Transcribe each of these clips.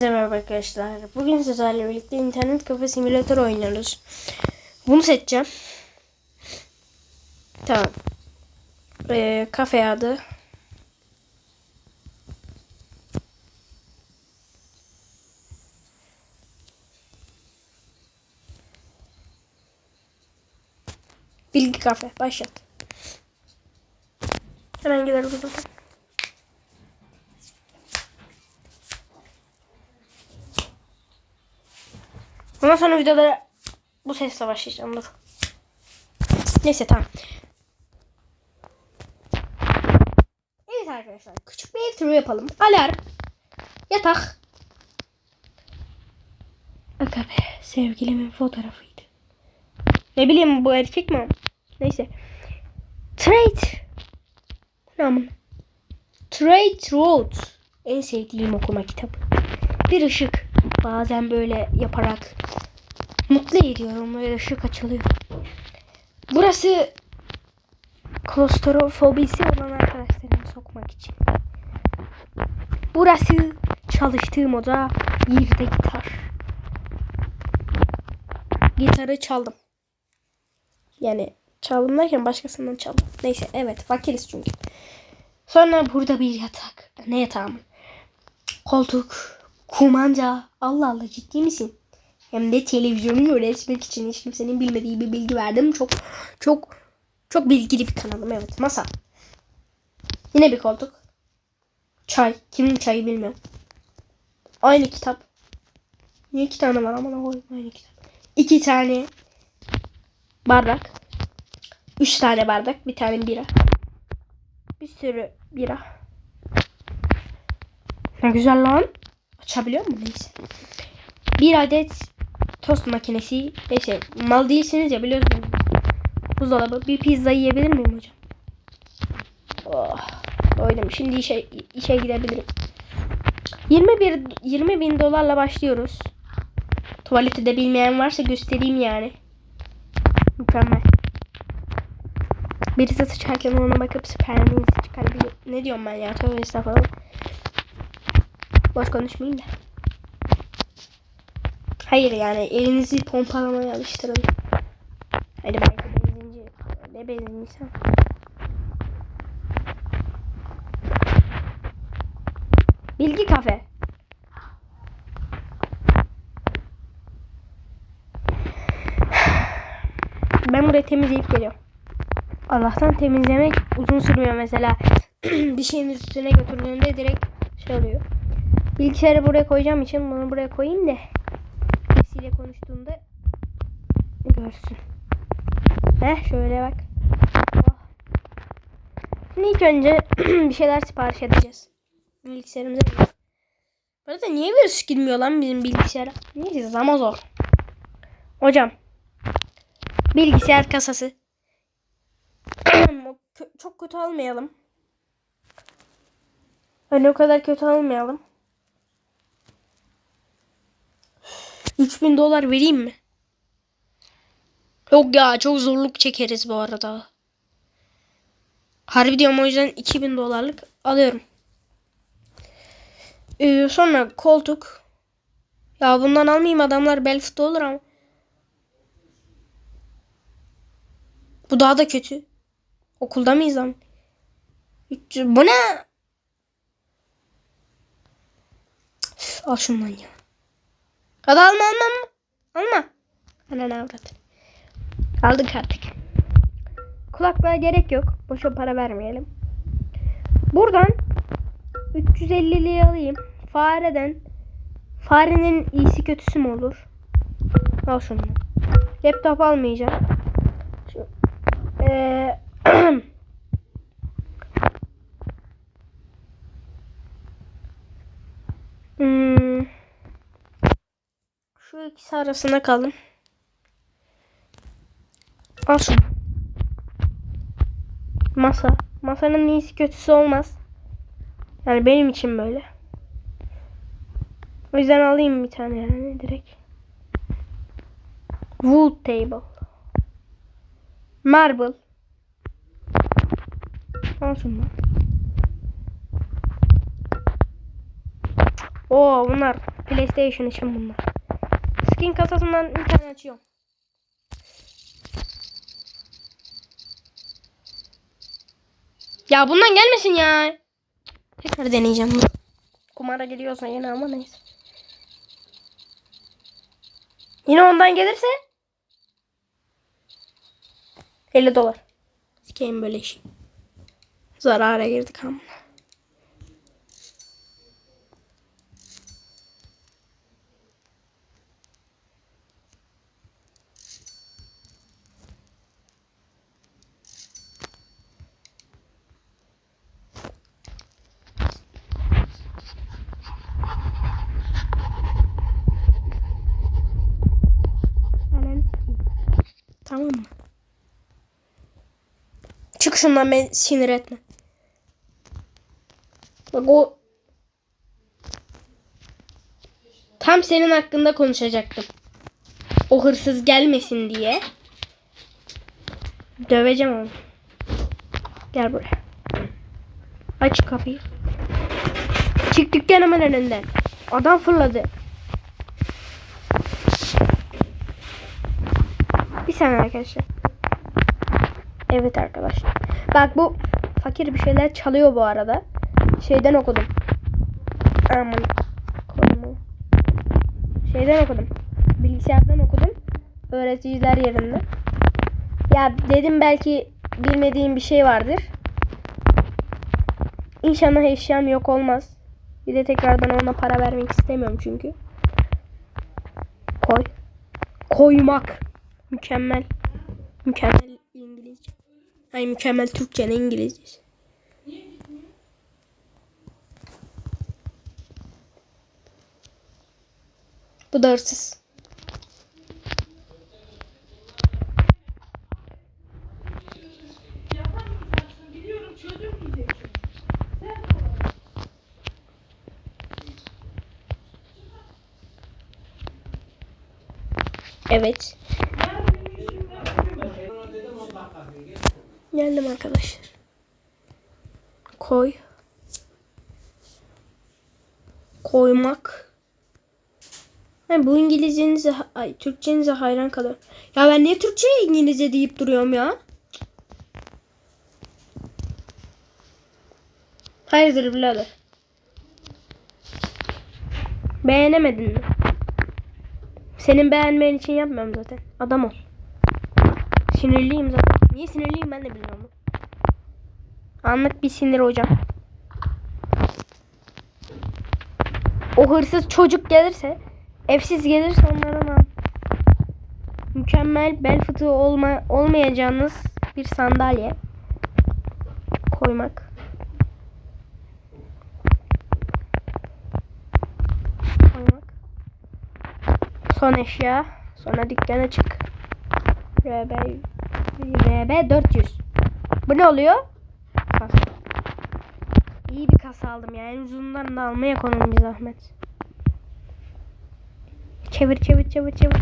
Merhaba arkadaşlar. Bugün sizlerle birlikte internet kafe simülatör oynuyoruz. Bunu seçeceğim. Tamam. Ee, kafe adı. Bilgi kafe. Başlat. Hemen gidelim. Ondan sonra videolara bu sesle başlayacağım. Dur. Neyse tamam. Evet arkadaşlar. Küçük bir ev yapalım. Alarm. Yatak. Aga be. Sevgilimin fotoğrafıydı. Ne bileyim bu erkek mi? Neyse. Trade. Namın. Trade Road. En sevdiğim okuma kitabı. Bir ışık. Bazen böyle yaparak mutlu ediyorum. Böyle ışık açılıyor. Burası klostrofobisi olan arkadaşlarımı sokmak için. Burası çalıştığım oda yerde gitar. Gitarı çaldım. Yani çaldım derken başkasından çaldım. Neyse evet fakiriz çünkü. Sonra burada bir yatak. Ne yatağım? Koltuk, kumanda. Allah Allah ciddi misin? Hem de televizyonu yönetmek için hiç kimsenin bilmediği bir bilgi verdim. Çok çok çok bilgili bir kanalım evet. Masa. Yine bir koltuk. Çay. Kimin çayı bilmiyorum. Aynı kitap. Niye iki tane var ama koy aynı kitap. İki tane bardak. Üç tane bardak. Bir tane bira. Bir sürü bira. Ne güzel lan. Açabiliyor mu? Neyse. Bir adet tost makinesi. Neyse mal değilsiniz ya biliyorsunuz. Buzdolabı. Bir pizza yiyebilir miyim hocam? Oh, doydum. Şimdi işe, işe gidebilirim. 21 20 bin dolarla başlıyoruz. Tuvaleti de bilmeyen varsa göstereyim yani. Mükemmel. Birisi sıçarken ona bakıp spermini çıkarabiliyor. Ne diyorum ben ya? Tövbe estağfurullah. Boş konuşmayayım da. Hayır yani elinizi pompalamaya alıştırın. Hadi belki benzinci. Ne benzinci Bilgi kafe. Ben burayı temizleyip geliyorum. Allah'tan temizlemek uzun sürmüyor mesela. bir şeyin üstüne götürdüğünde direkt şey oluyor. Bilgisayarı buraya koyacağım için bunu buraya koyayım da birisiyle konuştuğunda görsün. Heh şöyle bak. Oh. Şimdi ilk önce bir şeyler sipariş edeceğiz. Bilgisayarımıza Bu arada niye virüs girmiyor lan bizim bilgisayara? Neyse zaman zor. Hocam. Bilgisayar kasası. Çok kötü almayalım. Öyle o kadar kötü almayalım. 3000 dolar vereyim mi? Yok ya çok zorluk çekeriz bu arada. Harbi diyorum o yüzden 2000 dolarlık alıyorum. Ee, sonra koltuk. Ya bundan almayayım adamlar bel fıtığı olur ama. Bu daha da kötü. Okulda mıyız lan? Bu ne? Üf, al şundan ya. Hadi alma alma alma. Alma. Ana ne avrat. Aldık artık. Kulaklığa gerek yok. Boşa para vermeyelim. Buradan 350'liği alayım. Fareden. Farenin iyisi kötüsü mü olur? Al şunu. Laptop almayacağım. Şu, ee, Şu ikisi arasında kalın. Al şunu. Masa. Masanın iyisi kötüsü olmaz. Yani benim için böyle. O yüzden alayım bir tane yani direkt. Wood table. Marble. Al şunu. Oo bunlar PlayStation için bunlar. Skin kasasından bir tane açıyorum. Ya bundan gelmesin ya. Tekrar deneyeceğim bunu. Kumara geliyorsa yine ama neyse. Yine ondan gelirse 50 dolar. Sikeyim böyle işi. Zarara girdik ama. Ananı sikeyim. Tamam mı? Çık şundan beni sinir etme. Bak o tam senin hakkında konuşacaktım. O hırsız gelmesin diye. Döveceğim onu. Gel buraya. Aç kapıyı. Çık dükkanımın önünden. Adam fırladı. Saniye arkadaşlar. Evet arkadaşlar. Bak bu fakir bir şeyler çalıyor bu arada. Şeyden okudum. Aman. koyma. Şeyden okudum. Bilgisayardan okudum. Öğreticiler yerinde. Ya dedim belki bilmediğim bir şey vardır. İnşallah eşyam yok olmaz. Bir de tekrardan ona para vermek istemiyorum çünkü. Koy. Koymak. Mükemmel. Mükemmel İngilizce. Ay mükemmel Türkçe ne İngilizcesi. Bu da hırsız. Evet. Geldim arkadaşlar. Koy. Koymak. Yani bu İngilizcenize, ay Türkçenize hayran kalıyorum. Ya ben niye Türkçe İngilizce deyip duruyorum ya? Hayırdır birader? Beğenemedin mi? Senin beğenmen için yapmıyorum zaten. Adam ol. Sinirliyim zaten. Niye sinirliyim ben de bilmiyorum. Anlık bir sinir hocam. O hırsız çocuk gelirse, evsiz gelirse onlara ne Mükemmel bel fıtığı olma, olmayacağınız bir sandalye koymak. Koymak. Son eşya. Sonra dükkana çık. RB, RB 400. Bu ne oluyor? Kasa. İyi bir kasa aldım ya. En uzundan da almaya konum bir zahmet. Çevir çevir çevir çevir.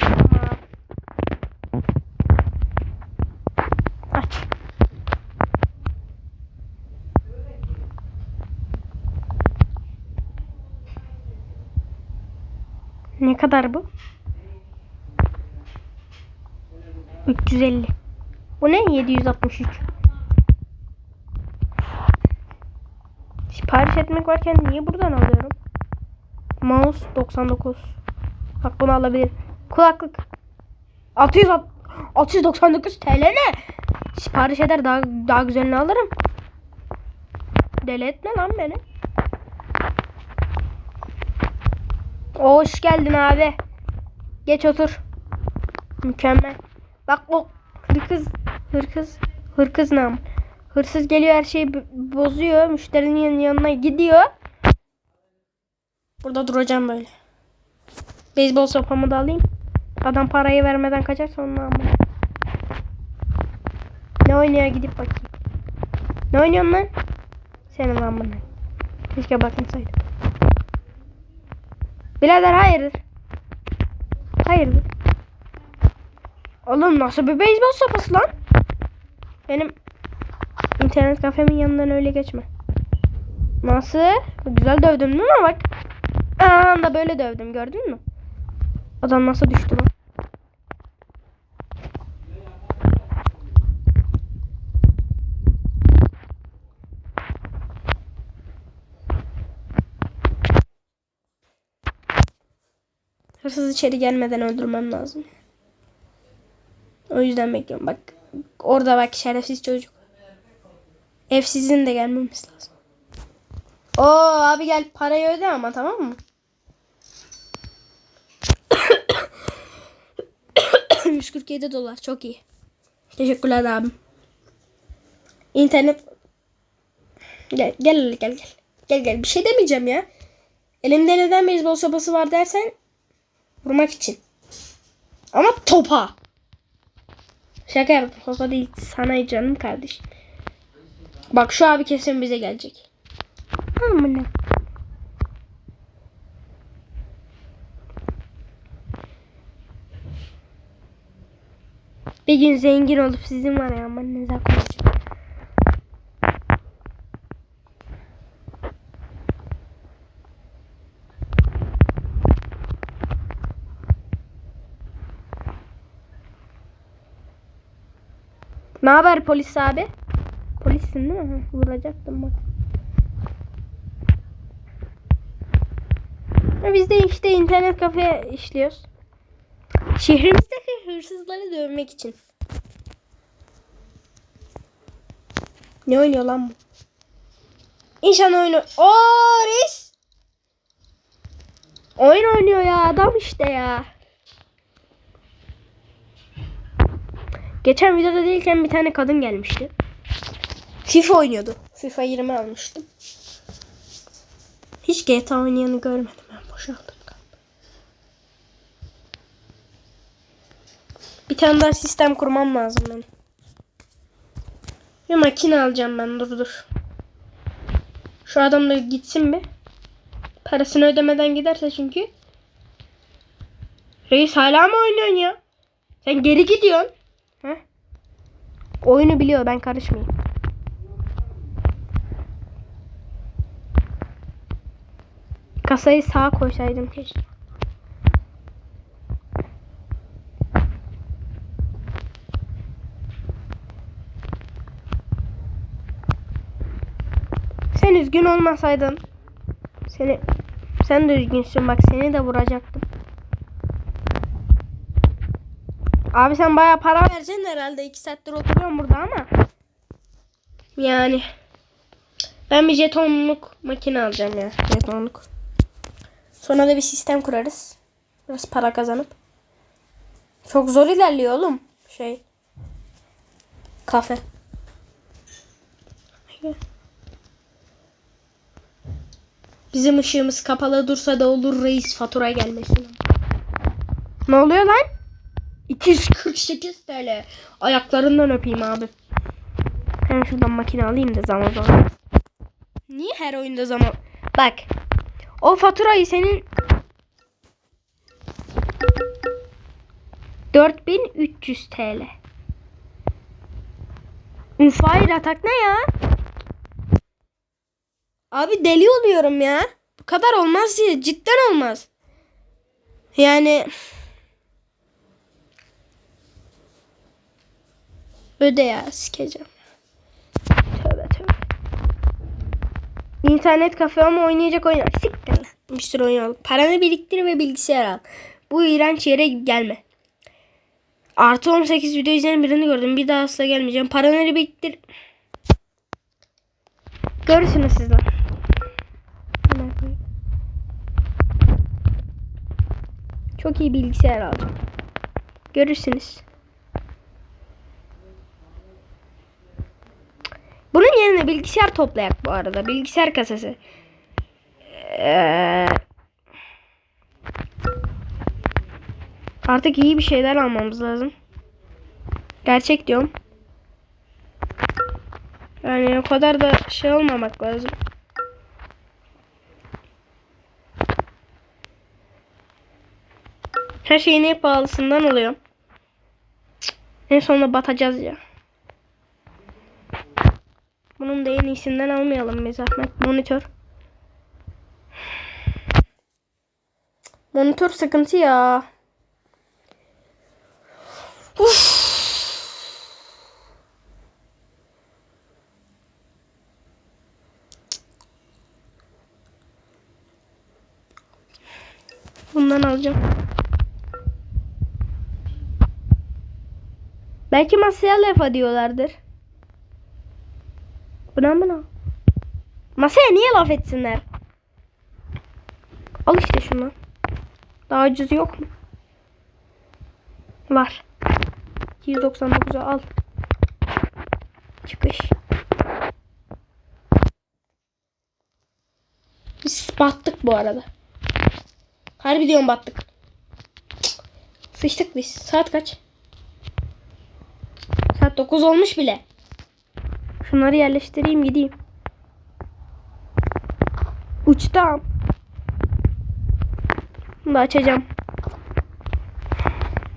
Tamam. Aç. Ne kadar bu? 350. Bu ne? 763. Sipariş etmek varken niye buradan alıyorum? Mouse 99. Bak bunu alabilir. Kulaklık. 600 699 TL ne? Sipariş eder daha daha güzelini alırım. Deli etme lan beni. Hoş geldin abi. Geç otur. Mükemmel. Bak o hırkız hırkız hırkız nam. Hırsız geliyor her şeyi bozuyor. Müşterinin yan- yanına gidiyor. Burada duracağım böyle. Beyzbol sopamı da alayım. Adam parayı vermeden kaçarsa onu almam. Ne oynuyor gidip bakayım. Ne oynuyorsun lan? Senin bana. Keşke bakmasaydım. Birader hayırdır? Hayırdır? Oğlum nasıl bir beyzbol sopası lan? Benim internet kafemin yanından öyle geçme. Nasıl? Güzel dövdüm değil mi bak? Aa da böyle dövdüm gördün mü? Adam nasıl düştü lan? Hırsız içeri gelmeden öldürmem lazım. O yüzden bekliyorum. Bak orada bak şerefsiz çocuk. Evsizin de gelmemesi lazım. Oo abi gel parayı öde ama tamam mı? 147 dolar çok iyi. Teşekkürler abim. İnternet gel gel gel gel. Gel gel bir şey demeyeceğim ya. Elimde neden beyzbol sopası var dersen vurmak için. Ama topa. Şaka yaptım. Topa değil sana canım kardeşim. Bak şu abi kesin bize gelecek. Amına. Bir gün zengin olup sizin var ya güzel konuşacağım. Ne haber polis abi? Polissin değil mi? Vuracaktım bak. Biz de işte internet kafe işliyoruz. Şehrimizdeki hırsızları dövmek için. Ne oynuyor lan bu? İnşallah oyunu. Oo reis. Oyun oynuyor ya adam işte ya. Geçen videoda değilken bir tane kadın gelmişti. FIFA oynuyordu. FIFA 20 almıştım. Hiç GTA oynayanı görmedim ben boşaldım. Bir tane daha sistem kurmam lazım benim. Bir makine alacağım ben dur dur. Şu adam da gitsin mi? Parasını ödemeden giderse çünkü. Reis hala mı oynuyorsun ya? Sen geri gidiyorsun. Oyunu biliyor ben karışmayayım. Kasayı sağa koysaydım keşke. Sen üzgün olmasaydın seni sen de üzgünsün bak seni de vuracaktım. Abi sen bayağı para vereceksin herhalde. 2 saattir oturuyorum burada ama. Yani. Ben bir jetonluk makine alacağım ya. Jetonluk. Sonra da bir sistem kurarız. Biraz para kazanıp. Çok zor ilerliyor oğlum. Şey. Kafe. Bizim ışığımız kapalı dursa da olur reis fatura gelmesin. Ne oluyor lan? 248 TL. Ayaklarından öpeyim abi. Hemen şuradan makine alayım da zaman zaman. Niye her oyunda zaman? Bak. O faturayı senin 4300 TL. Fire atak ne ya? Abi deli oluyorum ya. Bu kadar olmaz ya. Cidden olmaz. Yani öde ya sikeceğim. Tövbe tövbe. İnternet kafe ama oynayacak oyun. Siktir lan. Oyun al. Paranı biriktir ve bilgisayar al. Bu iğrenç yere gelme. Artı 18 video izleyen birini gördüm. Bir daha asla gelmeyeceğim. Paranı biriktir. Görürsünüz sizler. Çok iyi bilgisayar aldım. Görürsünüz. Bunun yerine bilgisayar toplayak bu arada. Bilgisayar kasası. Ee, artık iyi bir şeyler almamız lazım. Gerçek diyorum. Yani o kadar da şey olmamak lazım. Her şeyin hep pahalısından oluyor. En sonunda batacağız ya. Da en iyisinden almayalım be zahmet. Monitör. Monitör sıkıntı ya. Uf. Bundan alacağım. Belki masaya laf ediyorlardır. Buna buna. Masaya niye laf etsinler? Al işte şunu. Daha ucuz yok mu? Var. 299'a al. Çıkış. Biz battık bu arada. Harbi diyorum battık. Sıçtık biz. Saat kaç? Saat 9 olmuş bile. Şunları yerleştireyim gideyim. Uçtam. Bunu da açacağım.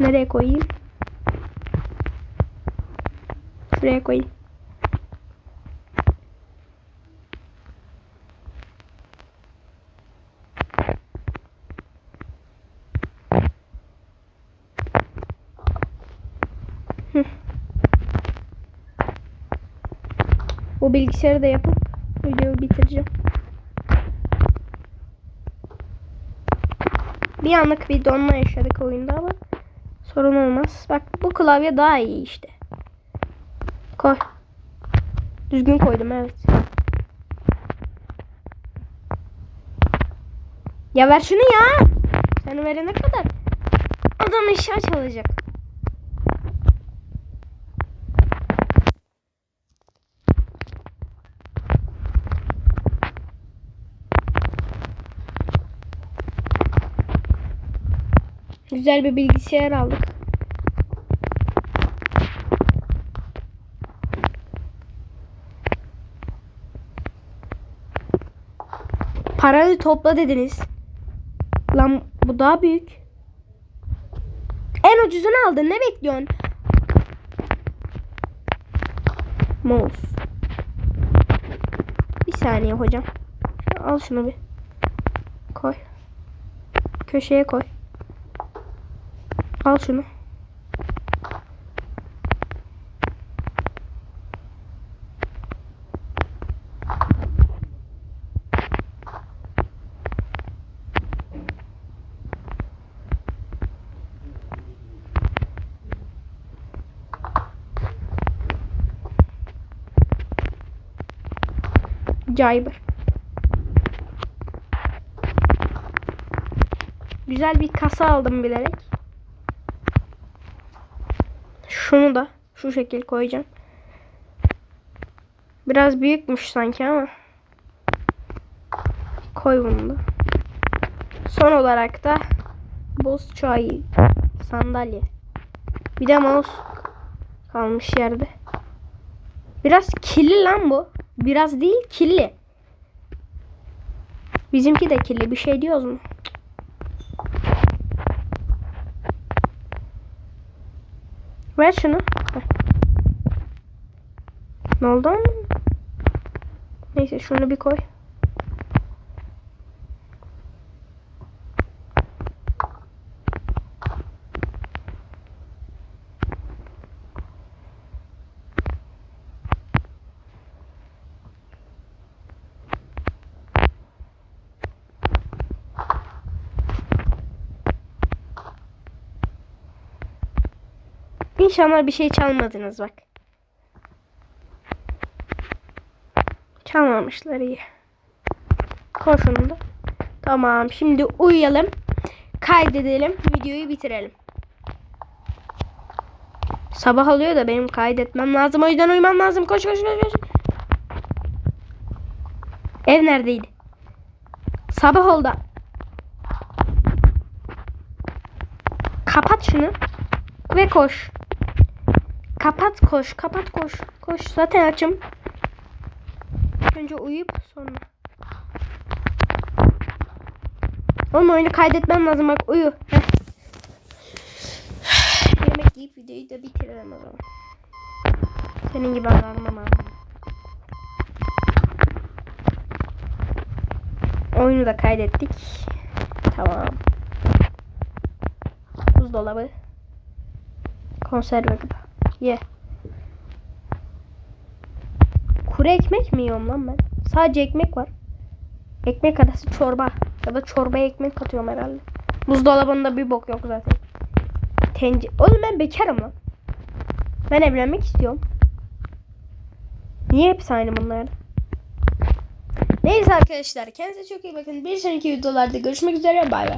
Nereye koyayım? Şuraya koyayım. O bilgisayarı da yapıp videoyu bitireceğim. Bir anlık bir donma yaşadık oyunda ama sorun olmaz. Bak bu klavye daha iyi işte. Koy. Düzgün koydum evet. Ya ver şunu ya. Sen verene kadar adam eşya çalacak. Güzel bir bilgisayar aldık. Parayı topla dediniz. Lan bu daha büyük. En ucuzunu aldın. Ne bekliyorsun? Mouse. Bir saniye hocam. Al şunu bir. Koy. Köşeye koy. Al şunu. Cyber. Güzel bir kasa aldım bilerek. Şunu da şu şekil koyacağım. Biraz büyükmüş sanki ama. Koy bunu da. Son olarak da boz çayı sandalye. Bir de mouse kalmış yerde. Biraz kirli lan bu. Biraz değil kirli. Bizimki de kirli. Bir şey diyoruz mu? Ver şunu. Ver. Ne oldu? Neyse şunu bir koy. İnşallah bir şey çalmadınız bak. Çalmamışlar iyi. Koy şunu da. Tamam şimdi uyuyalım. Kaydedelim. Videoyu bitirelim. Sabah oluyor da benim kaydetmem lazım. O yüzden uyumam lazım. Koş koş koş koş. Ev neredeydi? Sabah oldu. Kapat şunu. Ve koş. Kapat koş. Kapat koş. Koş. Zaten açım. Önce uyuyup sonra. Oğlum oyunu kaydetmem lazım bak uyu. Yemek deyip videoyu da bitirelim o zaman. Senin gibi anlarım Oyunu da kaydettik. Tamam. Buzdolabı. Konserve gıda. Ye. Kuru ekmek mi yiyorum lan ben? Sadece ekmek var. Ekmek arası çorba. Ya da çorbaya ekmek katıyorum herhalde. Buzdolabında bir bok yok zaten. Tencere. Oğlum ben bekarım lan. Ben evlenmek istiyorum. Niye hepsi aynı bunlar? Neyse arkadaşlar kendinize çok iyi bakın. Bir sonraki videolarda görüşmek üzere. Bay bay.